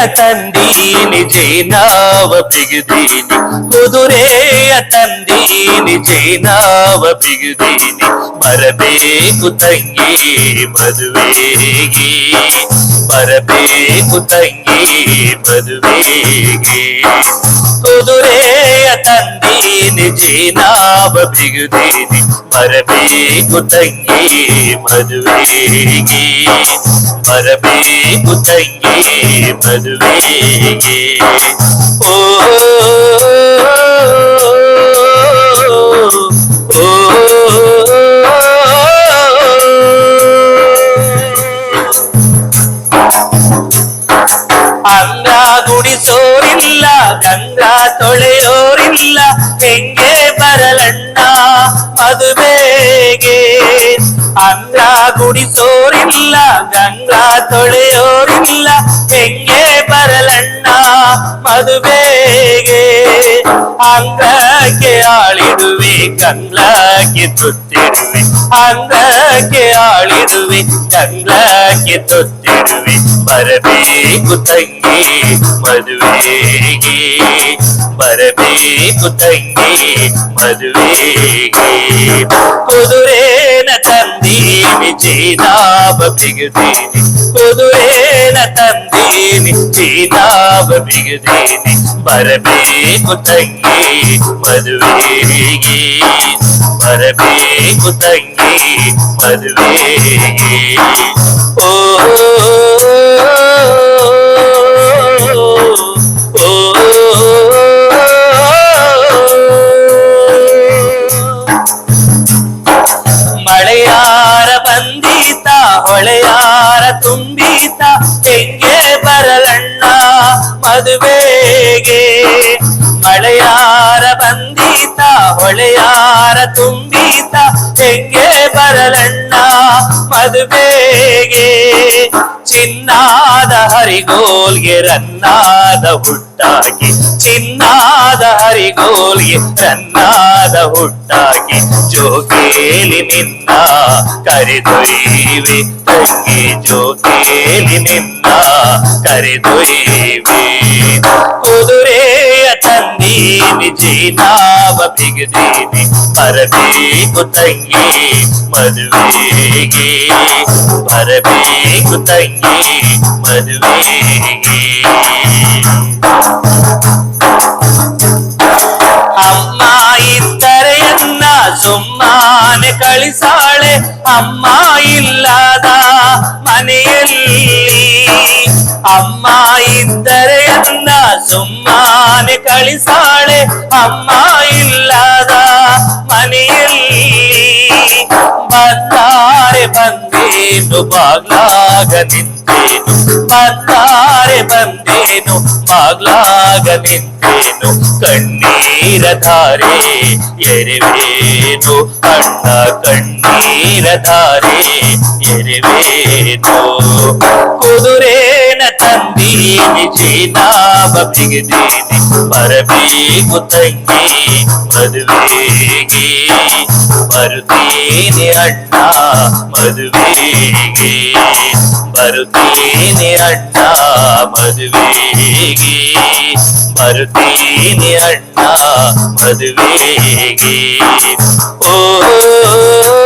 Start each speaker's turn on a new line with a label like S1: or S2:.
S1: ತಂದೀನಿ ಜೈನಾವ ಬಿಗುದೀನಿ ಕುದುರೆಯ ತಂದೀನಿ ಜೈನಾವ ಬಿಗುದೀನಿ ಬರಬೇಕು ತಂಗಿ ಮದುವೆಗೆ ಬರಬೇಕು ತಂಗಿ ಮದುವೆಗೆ ಕುದುರೆಯ ತಂದೀನಿ യേശുവിന് ജേനാവതിയുതേനി മരമേ കുത്തങ്ങേ മരുവേകി മരമേ കുത്തങ്ങേ മരുവേകി ഓ അല്ലാ കുടി സോറില്ല ഗംഗാ തൊളയോ ಮದುವೆಗೆ ಅಂಗ ಗುಡಿಸೋರಿಲ್ಲ ಗಂಗಾ ತೊಳೆಯೋರಿಲ್ಲ ಹೆಂಗೆ ಬರಲಣ್ಣ ಮದುವೆಗೆ ಅಂಗಕ್ಕೆ ಆಳಿಡುವೆ ಗಂಗ್ಲಕ್ಕೆ ತುತ್ತಿಡುವೆ ಅಂಗಕ್ಕೆ ಆಳಿಡುವೆ ಗಂಗ್ಲಕ್ಕೆ ತುತ್ತಿಡುವೆ ಬರಬೇಕು ತಂಗಿ ಮದುವೆಗೆ ಬರಬೇಕು ತಂಗಿ ಮದುವೆಗೆ ಕುದುರೆನ ತಂದೀನಿ ಚೀನಾಬ ಬಿಗುದೀನಿ ಕುದುರೆನ ತಂದೀನಿ ಚೀನಾಬ ಬಿಗುದೀನಿ ಬರಬೇಕು ತಂಗಿ ಮದುವೆಗೆ ಬರಬೇಕು ತಂಗಿ ಮದುವೆಗೆ ಓ ಹೊಳೆಯಾರ ತುಂಬೀತ ಹೆಂಗೆ ಬರಲಣ್ಣ ಮದುವೆಗೆ? ಮಳೆಯಾರ ಬಂದೀತ ಹೊಳೆಯಾರ ತುಂಬೀತ ಹೆಂಗೆ ಬರಲಣ್ಣ ಮದುವೆಗೆ ಚಿನ್ನಾದ ಹರಿಗೋಲ್ಗೆ ರನ್ನಾದ ಹುಟ್ಟಾಗಿ ಚಿನ್ನಾದ ಹರಿಗೋಲ್ಗೆ ರನ್ನಾದ ಹುಟ್ಟಾಗಿ ಜೋಗೇಲಿ ನಿನ್ನ ಕರೆದೊಯ್ವೆ ತಂಗಿ ಜೋಗೇಲಿ ನಿನ್ನ ಕರೆದೊಯ್ವೆ ಕುದುರೆಯ ತಂದೀನಿ ಜೀನಾವ ಬಿಗದೀನಿ ಬರಬೇಕು ತಂಗಿ ಮದುವೆಗೆ ಬರಬೇಕು ತಂಗಿ ಮದುವೆಗೆ ಅಮ್ಮ ಇದ್ದರೆ ಎನ್ನ ಸುಮ್ಮನೆ ಕಳಿಸಾಳೆ ಅಮ್ಮ ಇಲ್ಲದ ಮನೆಯಲ್ಲಿ ಅಮ್ಮ ಇದ್ದರೆ ಎನ್ನ ಸುಮ್ಮನೆ ಕಳಿಸಾಳೆ ಅಮ್ಮ ಇಲ್ಲದ ಮನೆಯಲ್ಲಿ ಬಂದಾರೆ ಬಂದೇನು ಬಾಗ್ಲಾಗ ನಿಂತೇನು ಬಂದಾರೆ ಬಂದೇನು ಬಾಗ್ಲಾಗ ನಿಂತೇನು ಕಣ್ಣೀರ ಧಾರೆ ಎರೆವೇನು ಅಣ್ಣ ಕಣ್ಣೀರ ಧಾರೆ ಎರೆವೇನು ಕುದುರೇನ ತಂದೀನಿ ಜೀನಾವ ಬಿಗದೀನಿ ಬರಬೇಕು ತಂಗಿ ಮದುವೆಗೆ ಬರುತ್ತೇನೆ ಅಣ್ಣ ಮದುವೆಗೆ ಬರುತ್ತೇನೆ ಅಣ್ಣ ಮದುವೆಗೆ ಬರುತ್ತೇನೆ ಅಣ್ಣ ಮದುವೆಗೆ ಓ ಓ